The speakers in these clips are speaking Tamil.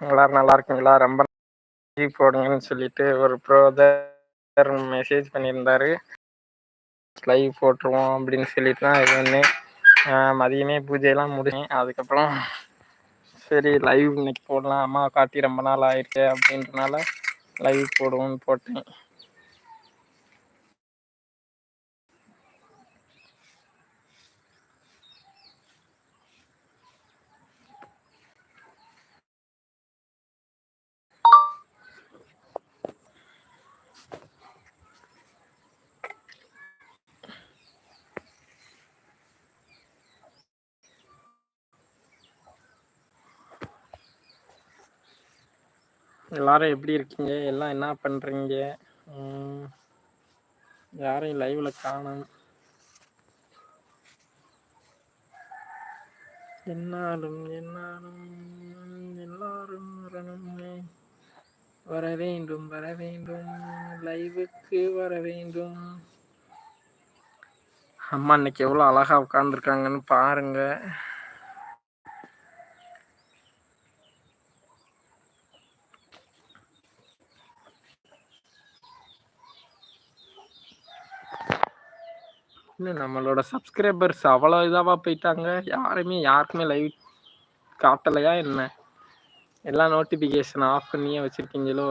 எல்லாரும் நல்லா இருக்கீங்களா? ரொம்ப லீவ் போடுங்கன்னு சொல்லிட்டு ஒரு ப்ரோதர் மெசேஜ் பண்ணியிருந்தாரு. லைவ் போட்டுருவோம் அப்படின்னு சொல்லிட்டு தான் இது ஒன்று மதியமே பூஜையெல்லாம் முடிஞ்சேன் அதுக்கப்புறம் சரி லைவ் இன்னைக்கு போடலாம். அம்மா காட்டி ரொம்ப நாள் ஆயிடுச்சு அப்படின்றனால லைவ் போடுவோம்னு போட்டேன். எல்லாரும் எப்படி இருக்கீங்க? எல்லாம் என்ன பண்றீங்க? உம், யாரையும் லைவ்ல காணும். என்னாலும் என்னாலும் எல்லாரும் வரணுமே. வர வேண்டும் வர வேண்டும். லைவுக்கு வர வேண்டும். அம்மா இன்னைக்கு எவ்வளவு அழகா உட்காந்துருக்காங்கன்னு பாருங்க. இன்னும் நம்மளோட சப்ஸ்கிரைபர்ஸ் அவ்வளோ இதாவா போயிட்டாங்க? யாருமே யாருக்குமே லைவ் காட்டலையா என்ன? எல்லா நோட்டிஃபிகேஷன் ஆஃப் பண்ணியே வச்சிருக்கீங்களோ?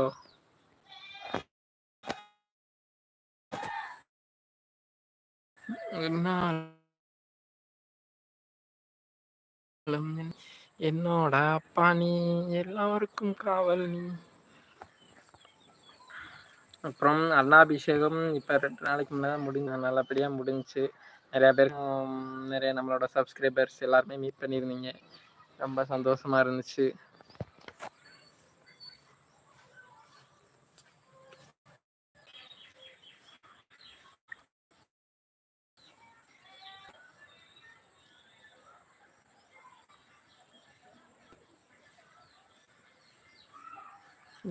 என்னோட அப்பா நீ எல்லாருக்கும் காவல் நீ. அப்புறம் அண்ணாபிஷேகம் இப்போ ரெண்டு நாளைக்கு முன்னாடி முடிஞ்ச நல்லபடியாக முடிஞ்சுச்சு நிறையா பேர் நிறைய நம்மளோட சப்ஸ்கிரைபர்ஸ் எல்லாருமே மீட் பண்ணியிருந்தீங்க. ரொம்ப சந்தோஷமா இருந்துச்சு.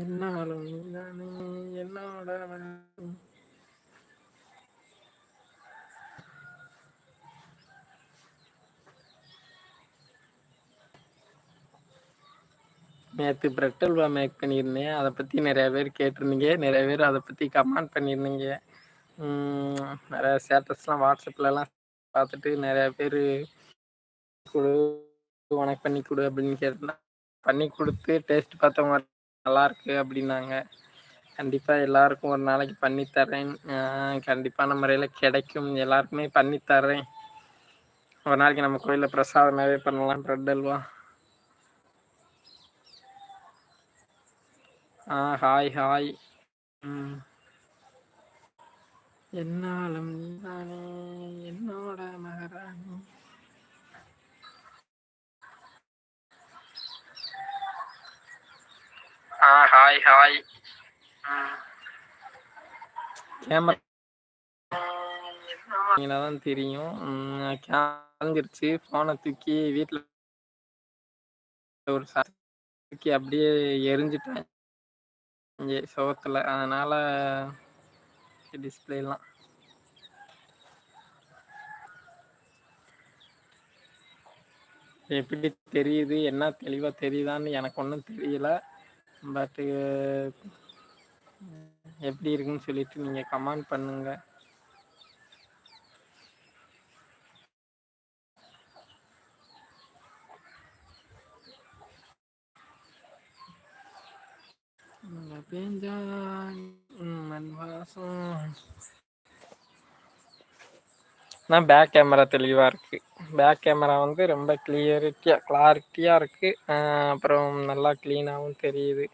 என்னாலும் நீதானே என்னோட நேற்று பிரக்டல்வா மேக் பண்ணியிருந்தேன். அதை பற்றி நிறைய பேர் கேட்டிருந்தீங்க. நிறைய பேர் அதை பற்றி கமெண்ட் பண்ணியிருந்தீங்க. நிறையா நிறைய ஸ்டேட்டஸ்லாம் வாட்ஸ்அப்லலாம் பார்த்துட்டு நிறைய பேர் கொடு உனக்கு பண்ணி கொடு அப்படின்னு கேட்டிருந்தா பண்ணி கொடுத்து டேஸ்ட் பார்த்தவங்க நல்லா இருக்கு அப்படின்னாங்க கண்டிப்பாக எல்லாருக்கும் ஒரு நாளைக்கு பண்ணி தரேன் கண்டிப்பான முறையில் கிடைக்கும். எல்லாருக்குமே பண்ணி தரேன் ஒரு நாளைக்கு நம்ம கோயிலில் பிரசாதமாகவே பண்ணலாம் பிரெட் அல்வா. ஆ ஹாய் ஹாய். ம். என்னாலும் என்னோட மகரா. ஹாய் ஹாய் கேமரா தான் தெரியும். காஞ்சிருச்சு ஃபோனை தூக்கி வீட்டில் ஒரு தூக்கி அப்படியே எரிஞ்சிட்டேன். இங்கே சோகத்தில் அதனால டிஸ்பிளேலாம் எப்படி தெரியுது? என்ன தெளிவாக தெரியுதான்னு எனக்கு ஒன்றும் தெரியல. பட்டு எப்படி இருக்குன்னு சொல்லிட்டு நீங்க கமெண்ட் பண்ணுங்க. மழை பெஞ்சா மண் வாசம். ஆனால் பேக் கேமரா தெளிவாக இருக்கு. பேக் கேமரா வந்து ரொம்ப கிளியரிட்டியாக கிளாரிட்டியாக இருக்கு. அப்புறம் நல்லா க்ளீனாகவும் தெரியுது.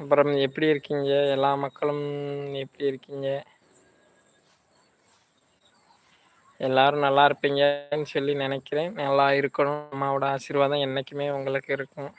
அப்புறம் எப்படி இருக்கீங்க? எல்லா மக்களும் எப்படி இருக்கீங்க? எல்லாரும் நல்லா இருப்பீங்கன்னு சொல்லி நினைக்கிறேன். நல்லா இருக்கணும். அம்மாவோட ஆசீர்வாதம் என்றைக்குமே உங்களுக்கு இருக்கும்.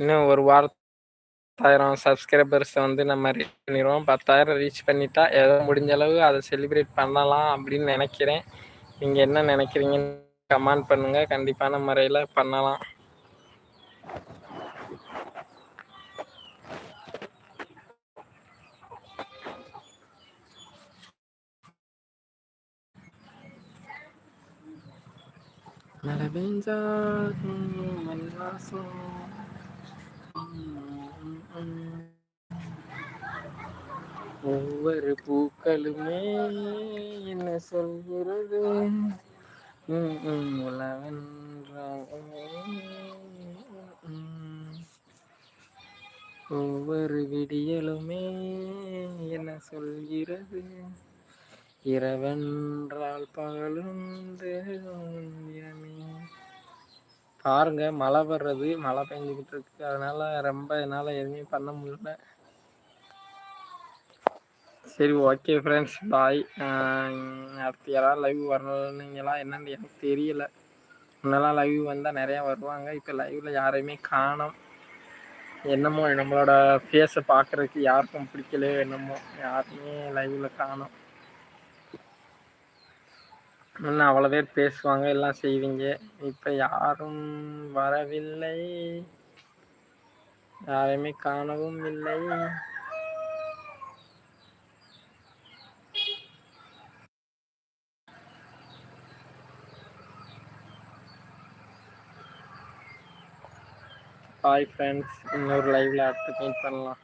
இன்னும் ஒரு வாரத்தாயிரம் சப்ஸ்கிரைபர்ஸை வந்து நம்ம ரீச் பண்ணிடுவோம் பத்தாயிரம் ரீச் பண்ணிட்டா ஏதோ முடிஞ்ச அளவு அதை செலிப்ரேட் பண்ணலாம் அப்படின்னு நினைக்கிறேன். நீங்கள் என்ன நினைக்கிறீங்கன்னு கமெண்ட் பண்ணுங்க. கண்டிப்பான முறையில பண்ணலாம். மழை பெஞ்சா ம், வாசம். ஒவ்வொரு பூக்களுமே என்ன சொல்கிறது? உலவென்றால் ஒவ்வொரு விடியலுமே என்ன சொல்கிறது? இரவென்றால் பகலும் பாருங்க மழை வர்றது மழை பெஞ்சுக்கிட்டு இருக்கு. அதனால ரொம்ப என்னால் எதுவுமே பண்ண முடியல. சரி ஓகே ஃப்ரெண்ட்ஸ் பாய் அடுத்து யாராவது லைவ் வரணுன்னீங்களா என்னன்னு எனக்கு தெரியல. முன்னெல்லாம் லைவ் வந்தால் நிறையா வருவாங்க. இப்போ லைவில் யாரையுமே காணோம். என்னமோ நம்மளோட ஃபேஸை பார்க்குறதுக்கு யாருக்கும் பிடிக்கலையோ என்னமோ. யாருமே லைவில் காணும். முன்ன அவ்வளோ பேர் பேசுவாங்க எல்லாம் செய்வீங்க. இப்போ யாரும் வரவில்லை. யாரையுமே காணவும் இல்லை. பாய் ஃப்ரெண்ட்ஸ் இன்னொரு லைவ்ல அடுத்து மீட் பண்ணலாம்.